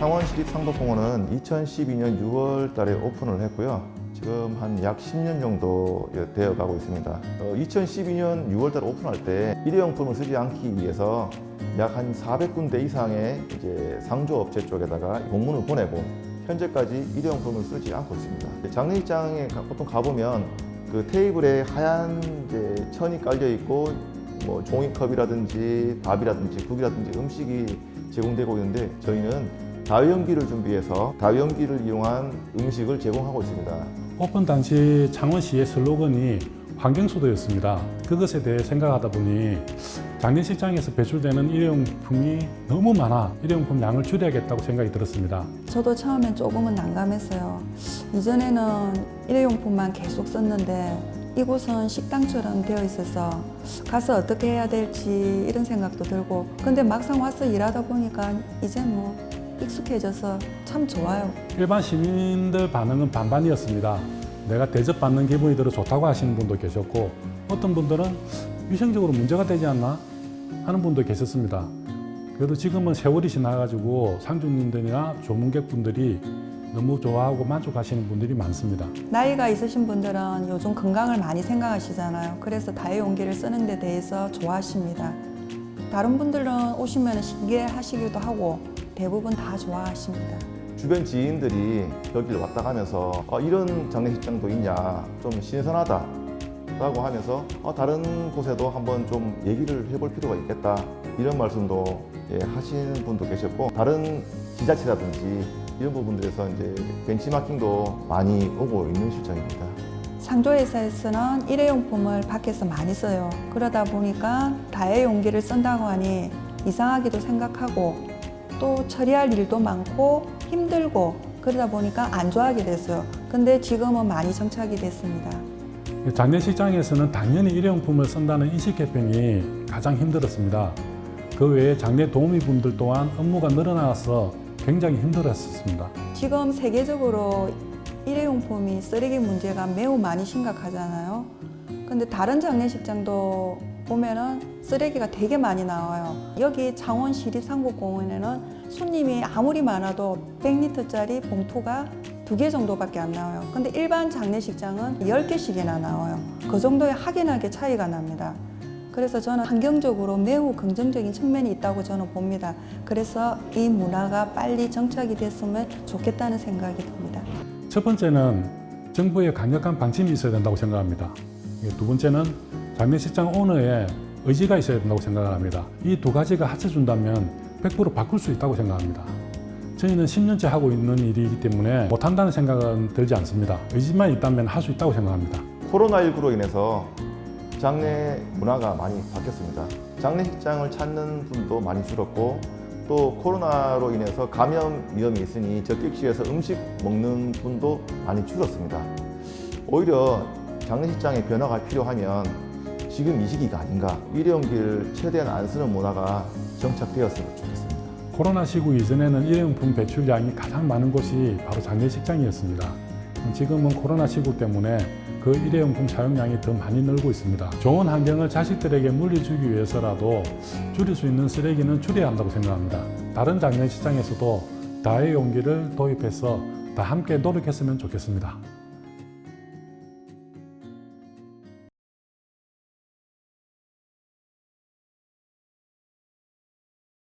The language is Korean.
창원시립 상도공원은 2012년 6월 달에 오픈을 했고요. 지금 한 약 10년 정도 되어 가고 있습니다. 어, 2012년 6월 달 오픈할 때 일회용품을 쓰지 않기 위해서 약 한 400군데 이상의 이제 상조업체 쪽에다가 공문을 보내고 현재까지 일회용품을 쓰지 않고 있습니다. 장례식장에 가- 보통 가보면 그 테이블에 하얀 이제 천이 깔려 있고 뭐 종이컵이라든지 밥이라든지 국이라든지 음식이 제공되고 있는데 저희는 다위험기를 준비해서 다위험기를 이용한 음식을 제공하고 있습니다. 오픈 당시 창원시의 슬로건이 환경수도였습니다. 그것에 대해 생각하다 보니 장례식장에서 배출되는 일회용품이 너무 많아 일회용품 양을 줄여야겠다고 생각이 들었습니다. 저도 처음엔 조금은 난감했어요. 이전에는 일회용품만 계속 썼는데 이곳은 식당처럼 되어 있어서 가서 어떻게 해야 될지 이런 생각도 들고 근데 막상 와서 일하다 보니까 이제 뭐 익숙해져서 참 좋아요. 일반 시민들 반응은 반반이었습니다. 내가 대접받는 기분이 들어 좋다고 하시는 분도 계셨고 어떤 분들은 위생적으로 문제가 되지 않나 하는 분도 계셨습니다. 그래도 지금은 세월이 지나가지고 상주님들이나 조문객분들이 너무 좋아하고 만족하시는 분들이 많습니다. 나이가 있으신 분들은 요즘 건강을 많이 생각하시잖아요. 그래서 다이용기를 쓰는 데 대해서 좋아하십니다. 다른 분들은 오시면 신기해하시기도 하고 대부분 다 좋아하십니다. 주변 지인들이 여기를 왔다 가면서 아, 이런 장례식장도 있냐 좀 신선하다 라고 하면서 아, 다른 곳에도 한번 좀 얘기를 해볼 필요가 있겠다 이런 말씀도 예, 하시는 분도 계셨고 다른 지자체라든지 이런 부분들에서 이제 벤치마킹도 많이 오고 있는 실정입니다. 상조회사에서는 일회용품을 밖에서 많이 써요. 그러다 보니까 다회용기를 쓴다고 하니 이상하기도 생각하고 또 처리할 일도 많고 힘들고 그러다 보니까 안 좋아하게 됐어요. 근데 지금은 많이 정착이 됐습니다. 장례식장에서는 당연히 일회용품을 쓴다는 인식 개편이 가장 힘들었습니다. 그 외에 장례 도우미분들 또한 업무가 늘어나서 굉장히 힘들었습니다. 지금 세계적으로 일회용품이 쓰레기 문제가 매우 많이 심각하잖아요. 근데 다른 장례식장도 보면은 쓰레기가 되게 많이 나와요. 여기 창원 시립상국공원에는 손님이 아무리 많아도 100리터짜리 봉투가 두 개 정도밖에 안 나와요. 근데 일반 장례식장은 10개씩이나 나와요. 그 정도의 확연하게 차이가 납니다. 그래서 저는 환경적으로 매우 긍정적인 측면이 있다고 저는 봅니다. 그래서 이 문화가 빨리 정착이 됐으면 좋겠다는 생각이 듭니다. 첫 번째는 정부의 강력한 방침이 있어야 된다고 생각합니다. 두 번째는 장례식장 오너의 의지가 있어야 된다고 생각을 합니다. 이 두 가지가 합쳐준다면 100% 바꿀 수 있다고 생각합니다. 저희는 10년째 하고 있는 일이기 때문에 못한다는 생각은 들지 않습니다. 의지만 있다면 할 수 있다고 생각합니다. 코로나19로 인해서 장례 문화가 많이 바뀌었습니다. 장례식장을 찾는 분도 많이 줄었고 또 코로나로 인해서 감염 위험이 있으니 적격시에서 음식 먹는 분도 많이 줄었습니다. 오히려 장례식장에 변화가 필요하면 지금 이 시기가 아닌가 일회용기를 최대한 안 쓰는 문화가 정착되었으면 좋겠습니다. 코로나 시국 이전에는 일회용품 배출량이 가장 많은 곳이 바로 장례식장이었습니다. 지금은 코로나 시국 때문에 그 일회용품 사용량이 더 많이 늘고 있습니다. 좋은 환경을 자식들에게 물려주기 위해서라도 줄일 수 있는 쓰레기는 줄여야 한다고 생각합니다. 다른 장례식장에서도 다회용기를 도입해서 다 함께 노력했으면 좋겠습니다.